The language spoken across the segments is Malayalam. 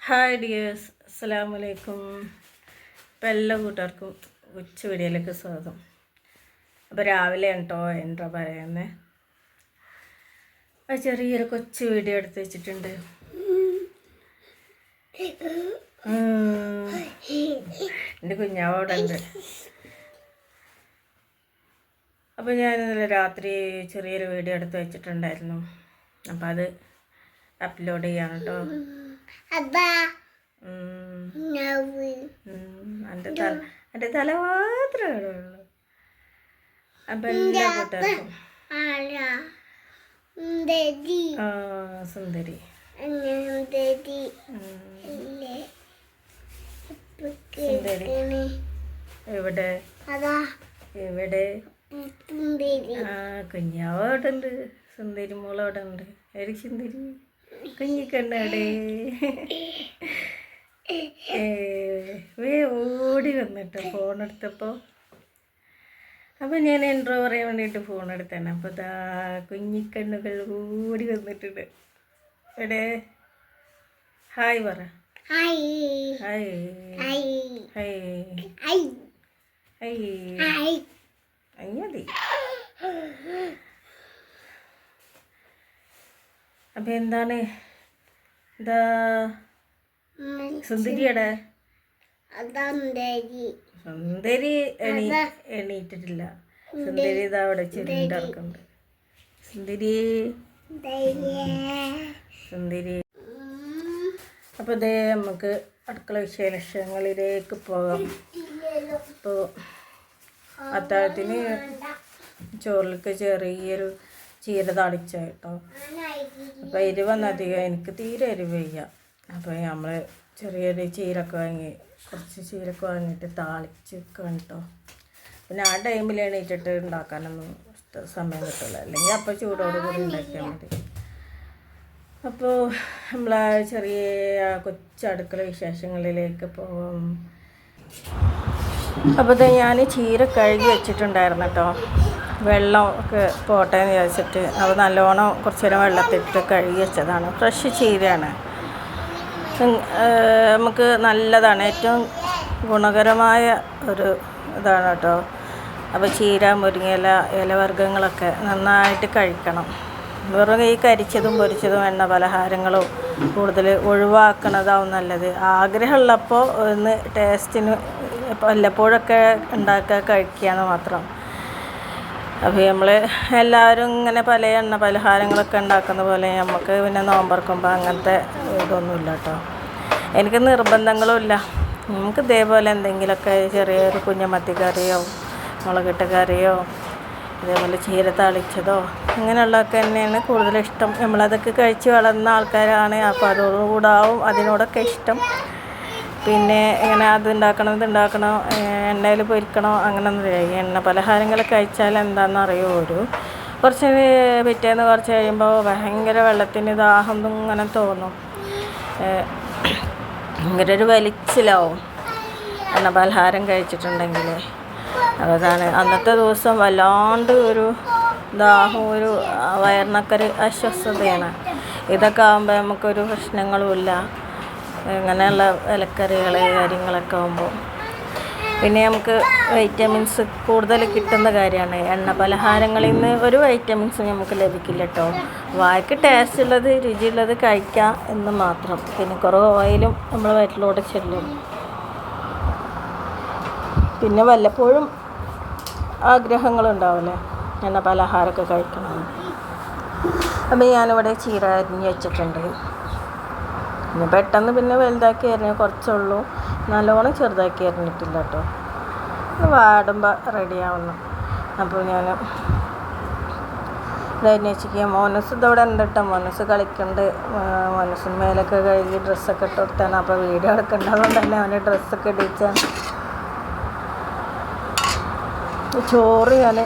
ഹായ് ഡിയേഴ്സ് അസ്സാം വലൈക്കും ഇപ്പം എല്ലാ കൂട്ടുകാർക്കും ഉച്ച വീഡിയോയിലേക്ക് സ്വാഗതം. അപ്പോൾ രാവിലെ ഉണ്ടോ എന്താ പറയുന്നത് അത് ചെറിയൊരു കൊച്ചു വീഡിയോ എടുത്ത് വെച്ചിട്ടുണ്ട്. എന്റെ കുഞ്ഞാവോടെ ഉണ്ട്. അപ്പോൾ ഞാൻ ഇന്നലെ രാത്രി ചെറിയൊരു വീഡിയോ എടുത്ത് വെച്ചിട്ടുണ്ടായിരുന്നു. അപ്പോൾ അത് അപ്ലോഡ് ചെയ്യാണ് കേട്ടോ എന്റെ തല എന്റെ തല മാത്രമേ ഉള്ളൂ അപ്പൊ എല്ലാ കൂട്ടുകാർക്കും. സുന്ദരി. സുന്ദരി. എവിടെ? എവിടെ? ആ കുഞ്ഞാവ് അവിടെ ഉണ്ട് സുന്ദരി മോളവിടെ ഉണ്ട് ഏരി സുന്ദരി. കുഞ്ഞിക്കണ്ണവിടെ കണ്ണാടേ വേ ഓടി വന്നിട്ട് ഫോൺ എടുത്തപ്പോൾ അപ്പം ഞാൻ എൻട്രോ പറയാൻ വേണ്ടിട്ട് ഫോൺ എടുത്താണ് അപ്പോൾ ദാ കുഞ്ഞിക്കണ്ണുകൾ ഓടി വന്നിട്ടുണ്ട്. എടേ ഹായ് പറ. Hi. Hi. Hi. Hi. Hi. Hi hi അയ്യതി അപ്പം എന്താണ് ഇതാ സുന്ദരിയുടെ സുന്ദരി എണീ എണീറ്റിട്ടില്ല. സുന്ദരി. ഇതാ അവിടെ ചുരുണ്ടിറക്കുന്നുണ്ട് സുന്ദരി. സുന്ദരി. അപ്പോൾ ഇതേ നമുക്ക് അടുക്കള വിശേഷങ്ങളിലേക്ക് പോകാം. അപ്പോൾ അത്താഴത്തിന് ചോറിലേക്ക് ചെറിയൊരു ചീര താളിച്ച കേട്ടോ. അപ്പോൾ അധികം എനിക്ക് തീരെ എരിവ് വയ്യ. അപ്പോൾ നമ്മൾ ചെറിയൊരു ചീരൊക്കെ വാങ്ങി കുറച്ച് ചീരൊക്കെ വാങ്ങിയിട്ട് താളിച്ച് വെക്കണം കേട്ടോ. പിന്നെ ആ ടൈമിൽ എണീറ്റിട്ട് ഉണ്ടാക്കാനൊന്നും സമയം കിട്ടില്ല അല്ലെങ്കിൽ അപ്പോൾ ചൂടോട് കൂടി ഉണ്ടാക്കിയാൽ മതി. അപ്പോൾ നമ്മൾ ചെറിയ കൊച്ചടുക്കള കൊച്ചു വിശേഷങ്ങളിലേക്ക് പോകും അപ്പോൾ ഞാൻ ചീര കഴുകി വെച്ചിട്ടുണ്ടായിരുന്നു കേട്ടോ. വെള്ളം ഒക്കെ പോട്ടെ എന്ന് വിചാരിച്ചിട്ട് അത് നല്ലോണം കുറച്ച് നേരം വെള്ളത്തിട്ട് കഴുകി വെച്ചതാണ്. ഫ്രഷ് ചീരയാണ് നമുക്ക് നല്ലതാണ്. ഏറ്റവും ഗുണകരമായ ഒരു ഇതാണ് കേട്ടോ. അപ്പോൾ ചീര മുരിങ്ങയില ഇലവർഗങ്ങളൊക്കെ നന്നായിട്ട് കഴിക്കണം. വെറും ഈ കരിച്ചതും പൊരിച്ചതും എണ്ണ പലഹാരങ്ങളും കൂടുതൽ ഒഴിവാക്കണതാവും നല്ലത്. ആഗ്രഹമുള്ളപ്പോൾ ഒന്ന് ടേസ്റ്റിന് വല്ലപ്പോഴൊക്കെ ഉണ്ടാക്കുക കഴിക്കുകയെന്ന് മാത്രം. അപ്പോൾ നമ്മൾ എല്ലാവരും ഇങ്ങനെ പല എണ്ണ പലഹാരങ്ങളൊക്കെ ഉണ്ടാക്കുന്ന പോലെ നമുക്ക് പിന്നെ നോമ്പറക്കുമ്പോൾ അങ്ങനത്തെ ഇതൊന്നുമില്ല കേട്ടോ എനിക്ക് നിർബന്ധങ്ങളുമില്ല. നമുക്ക് ഇതേപോലെ എന്തെങ്കിലുമൊക്കെ ചെറിയൊരു കുഞ്ഞമത്തി കറിയോ മുളകിട്ട കറിയോ ഇതേപോലെ ചീര തളിച്ചതോ അങ്ങനെയുള്ളതൊക്കെ തന്നെയാണ് കൂടുതലിഷ്ടം. നമ്മളതൊക്കെ കഴിച്ച് വളർന്ന ആൾക്കാരാണ്. അപ്പോൾ അതോടുകൂടാവും അതിനോടൊക്കെ ഇഷ്ടം. പിന്നെ ഇങ്ങനെ അത് ഉണ്ടാക്കണം ഇത് ഉണ്ടാക്കണം എണ്ണയിൽ പൊരിക്കണോ അങ്ങനെയൊന്നും. എണ്ണ പലഹാരങ്ങളൊക്കെ കഴിച്ചാൽ എന്താണെന്ന് അറിയോ ഒരു കുറച്ച് പിറ്റേന്ന് കുറച്ച് കഴിയുമ്പോൾ ഭയങ്കര വെള്ളത്തിന് ദാഹം ഇങ്ങനെ തോന്നും. ഭയങ്കര ഒരു വലിച്ചിലാവും എണ്ണ പലഹാരം കഴിച്ചിട്ടുണ്ടെങ്കിൽ. അതാണ് അന്നത്തെ ദിവസം വല്ലാണ്ട് ഒരു ദാഹം ഒരു വയറിനൊക്കെ ഒരു അസ്വസ്ഥതയാണ്. ഇതൊക്കെ ആകുമ്പോൾ നമുക്കൊരു പ്രശ്നങ്ങളുമില്ല ഇങ്ങനെയുള്ള ഇലക്കറികൾ കാര്യങ്ങളൊക്കെ ആകുമ്പോൾ പിന്നെ നമുക്ക് വൈറ്റമിൻസ് കൂടുതൽ കിട്ടുന്ന കാര്യമാണ് എണ്ണ പലഹാരങ്ങളിൽ നിന്ന് ഒരു വൈറ്റമിൻസും നമുക്ക് ലഭിക്കില്ല കേട്ടോ വായ്ക്ക് ടേസ്റ്റ് ഉള്ളത് രുചിയുള്ളത് കഴിക്കാം എന്ന് മാത്രം. പിന്നെ കുറവ് ഓയിലും നമ്മൾ വയറ്റിലൂടെ ചെല്ലും. പിന്നെ വല്ലപ്പോഴും ആഗ്രഹങ്ങളുണ്ടാവില്ലേ എണ്ണ പലഹാരമൊക്കെ കഴിക്കണം അപ്പം ഞാനിവിടെ ചീര അരിഞ്ഞ് വെച്ചിട്ടുണ്ട്. പിന്നെ പെട്ടെന്ന് പിന്നെ വലുതാക്കി അരിഞ്ഞ കുറച്ചുള്ളൂ. നല്ലോണം ചെറുതാക്കി അരിഞ്ഞിട്ടില്ല കേട്ടോ. വാടുമ്പോൾ റെഡിയാവുന്നു അപ്പോൾ ഞാൻ വെച്ചിരിക്കുക മോനസ് ഇതവിടെ ഉണ്ട് മോനസ് കളിക്കുന്നുണ്ട് മോനസിന് മേലൊക്കെ കഴുകി ഡ്രസ്സൊക്കെ ഇട്ട് കൊടുത്താണ്. അപ്പോൾ വീഡിയോ എടുക്കേണ്ടതുകൊണ്ട് തന്നെ അവന് ഡ്രസ്സൊക്കെ ഇടിച്ചാണ് ചോറ് ഞാൻ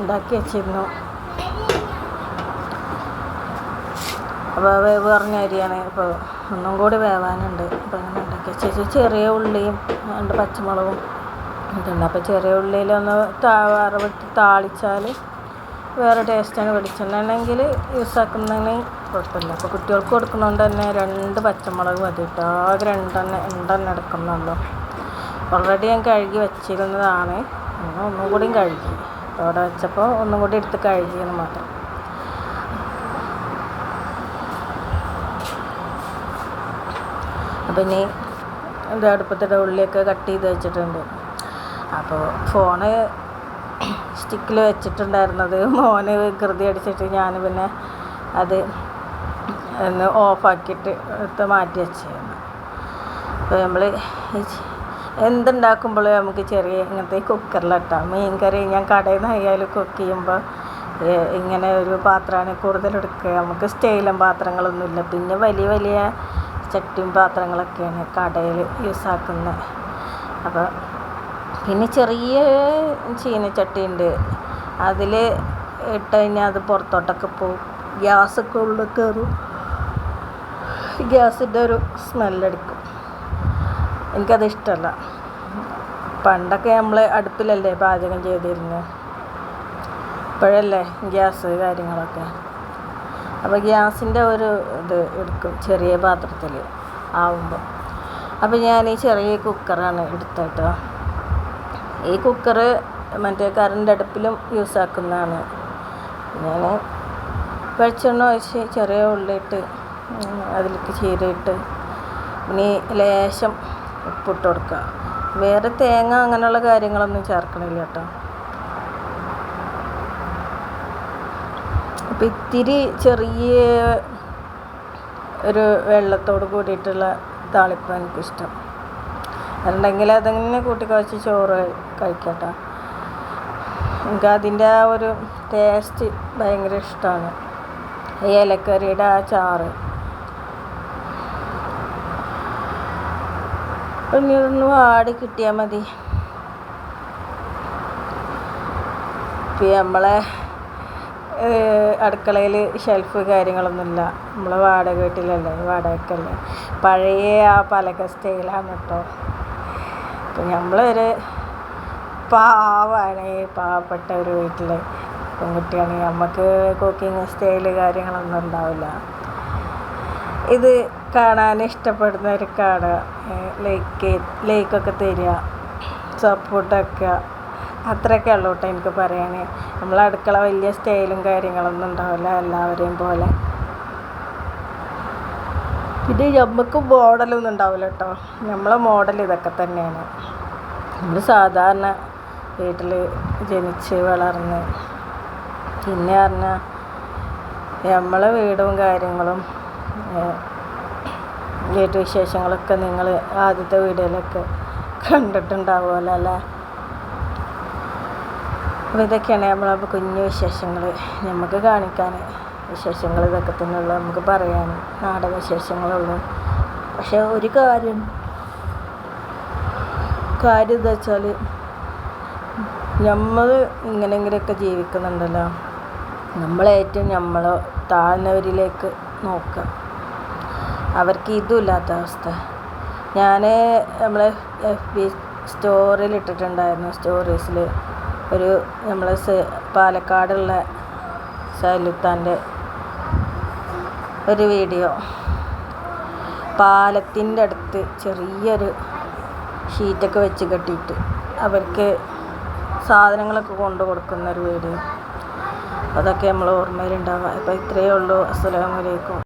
ഉണ്ടാക്കി വെച്ചിരുന്നു. അപ്പോൾ വേവ് പറഞ്ഞ അരിയാണ്. ഇപ്പോൾ ഒന്നും കൂടി വേവാനുണ്ട്. അപ്പോൾ അങ്ങനെ വെച്ചു ചെറിയ ഉള്ളിയും രണ്ട് പച്ചമുളകും ഇതുണ്ട്. അപ്പോൾ ചെറിയ ഉള്ളിയിലൊന്ന് വറവിട്ട് താളിച്ചാൽ വേറെ ടേസ്റ്റാണ് വെളിച്ചെണ്ണ ആണെങ്കിൽ യൂസ് ആക്കുന്നതിന് കുഴപ്പമില്ല. അപ്പോൾ കുട്ടികൾക്ക് കൊടുക്കുന്നതുകൊണ്ട് തന്നെ രണ്ട് പച്ചമുളക് മതി കേട്ടോ. ആകെ രണ്ടെണ്ണം രണ്ടെണ്ണം എടുക്കുന്നുള്ളൂ. ഓൾറെഡി ഞാൻ കഴുകി വെച്ചിരുന്നതാണ്. അങ്ങനെ ഒന്നും കൂടിയും കഴുകി. അവിടെ വെച്ചപ്പോൾ ഒന്നും കൂടി എടുത്ത് കഴുകിയെന്ന് മാത്രം. അപ്പം ഇനി എന്റെ അടുപ്പത്തിന്റെ ഉള്ളിയൊക്കെ കട്ട് ചെയ്ത് വെച്ചിട്ടുണ്ട്. അപ്പോൾ ഫോണ് സ്റ്റിക്കിൽ വെച്ചിട്ടുണ്ടായിരുന്നത്. മോന് വികൃതി അടിച്ചിട്ട് ഞാൻ പിന്നെ അത് ഒന്ന് ഓഫാക്കിയിട്ട് എടുത്ത് മാറ്റി വെച്ചിരുന്നു അപ്പോൾ നമ്മൾ എന്തുണ്ടാക്കുമ്പോൾ നമുക്ക് ചെറിയ ഇങ്ങനത്തെ കുക്കറിലിട്ടാം. മീൻ കറി ഞാൻ കടയിൽ നിന്ന് ആയാലും കുക്ക് ചെയ്യുമ്പോൾ ഇങ്ങനെ ഒരു പാത്രമാണ് കൂടുതലെടുക്കുക നമുക്ക് സ്റ്റൈലും പാത്രങ്ങളൊന്നുമില്ല. പിന്നെ വലിയ വലിയ ചട്ടിയും പാത്രങ്ങളൊക്കെയാണ് കടയിൽ യൂസാക്കുന്നത്. അപ്പോൾ പിന്നെ ചെറിയ ചീനച്ചട്ടി ഉണ്ട് അതിൽ ഇട്ട് കഴിഞ്ഞാൽ അത് പുറത്തോട്ടൊക്കെ പോകും. ഗ്യാസൊക്കെ ഉള്ളിൽ കയറും. ഗ്യാസിന്റെ ഒരു സ്മെല്ലടിക്കും. എനിക്കത് ഇഷ്ടമല്ല. പണ്ടൊക്കെ നമ്മൾ അടുപ്പിലല്ലേ പാചകം ചെയ്തിരുന്നത്. ഇപ്പോഴല്ലേ ഗ്യാസ് കാര്യങ്ങളൊക്കെ. അപ്പോൾ ഗ്യാസിന്റെ ഒരു ഇത് എടുക്കും ചെറിയ പാത്രത്തിൽ ആവുമ്പോൾ അപ്പോൾ ഞാൻ ഈ ചെറിയ കുക്കറാണ് എടുത്തിട്ടോ ഈ കുക്കറ് മറ്റേ കറണ്ട് അടുപ്പിലും യൂസ് ആക്കുന്നതാണ്. ഞാൻ വെളിച്ചെണ്ണ ഒഴിച്ച് ചെറിയ ഉള്ളിയിട്ട് അതിലേക്ക് ചീരയിട്ട് ഇനി ലേശം ഉപ്പിട്ട് കൊടുക്കുക. വേറെ തേങ്ങ അങ്ങനെയുള്ള കാര്യങ്ങളൊന്നും ചേർക്കണില്ല കേട്ടോ അപ്പം ഇത്തിരി ചെറിയ ഒരു വെള്ളത്തോട് കൂടിയിട്ടുള്ള താളിപ്പാണ് എനിക്കിഷ്ടം. അതുണ്ടെങ്കിൽ അതങ്ങനെ കൂട്ടി കുഴച്ച് ചോറ് കഴിക്കട്ടോ. എനിക്ക് അതിന്റെ ആ ഒരു ടേസ്റ്റ് ഭയങ്കര ഇഷ്ടമാണ് ഈ ഇലക്കറിയുടെ ആ ചാറ്. പിന്നെ ഇതൊന്ന് വാടി കിട്ടിയാൽ മതി. നമ്മളെ അടുക്കളയിൽ ഷെൽഫ് കാര്യങ്ങളൊന്നുമില്ല. നമ്മൾ വാടക വീട്ടിലല്ലേ വാടകയ്ക്കല്ലേ പഴയ ആ പലക സ്റ്റൈലാണ് കേട്ടോ അപ്പം നമ്മളൊരു പാവാണ് പാവപ്പെട്ട ഒരു വീട്ടിൽ പെൺകുട്ടിയാണ്. നമുക്ക് കുക്കിംഗ് സ്റ്റൈൽ കാര്യങ്ങളൊന്നും ഉണ്ടാവില്ല. ഇത് കാണാൻ ഇഷ്ടപ്പെടുന്നവർക്കാണ് ലൈക്ക് ലൈക്കൊക്കെ തരിക സപ്പോർട്ടൊക്കെ അത്രയൊക്കെ ഉള്ളൂ കേട്ടോ എനിക്ക് പറയാൻ. നമ്മളെ അടുക്കള വലിയ സ്റ്റൈലും കാര്യങ്ങളൊന്നും ഉണ്ടാവില്ല എല്ലാവരെയും പോലെ. ഇത് നമുക്ക് മോഡലൊന്നും ഉണ്ടാവില്ല കേട്ടോ. നമ്മളെ മോഡൽ ഇതൊക്കെ തന്നെയാണ്. നമ്മൾ സാധാരണ വീട്ടിൽ ജനിച്ച് വളർന്ന് പിന്നെ പറഞ്ഞാൽ നമ്മളെ വീടും കാര്യങ്ങളും വീട്ടുവിശേഷങ്ങളൊക്കെ നിങ്ങൾ ആദ്യത്തെ വീഡിയോയിലൊക്കെ കണ്ടിട്ടുണ്ടാവുമല്ലോ അല്ലേ? അപ്പോൾ ഇതൊക്കെയാണ് നമ്മളെ കുഞ്ഞു വിശേഷങ്ങൾ. നമുക്ക് കാണിക്കാൻ വിശേഷങ്ങൾ ഇതൊക്കെ തന്നെയുള്ളൂ. നമുക്ക് പറയാൻ നാടൻ വിശേഷങ്ങളുള്ളൂ. പക്ഷേ ഒരു കാര്യം കാര്യം എന്താ വെച്ചാൽ നമ്മൾ ഇങ്ങനെങ്കിലൊക്കെ ജീവിക്കുന്നുണ്ടല്ലോ. നമ്മളേറ്റവും നമ്മൾ താഴ്ന്നവരിലേക്ക് നോക്കുക. അവർക്ക് ഇതുമില്ലാത്ത അവസ്ഥ. ഞാൻ നമ്മളെ എഫ് ബി സ്റ്റോറിൽ ഇട്ടിട്ടുണ്ടായിരുന്നു സ്റ്റോറീസിൽ. ഒരു നമ്മളെ പാലക്കാടുള്ള സൈലുത്താന്റെ ഒരു വീഡിയോ. പാലത്തിന്റെ അടുത്ത് ചെറിയൊരു ഷീറ്റൊക്കെ വെച്ച് കെട്ടിയിട്ട് അവർക്ക് സാധനങ്ങളൊക്കെ കൊണ്ടു കൊടുക്കുന്ന ഒരു വീഡിയോ. അതൊക്കെ നമ്മൾ ഓർമ്മയിലുണ്ടാവുക. അപ്പോൾ ഇത്രയേ ഉള്ളൂ. അസ്സലാമു അലൈക്കും.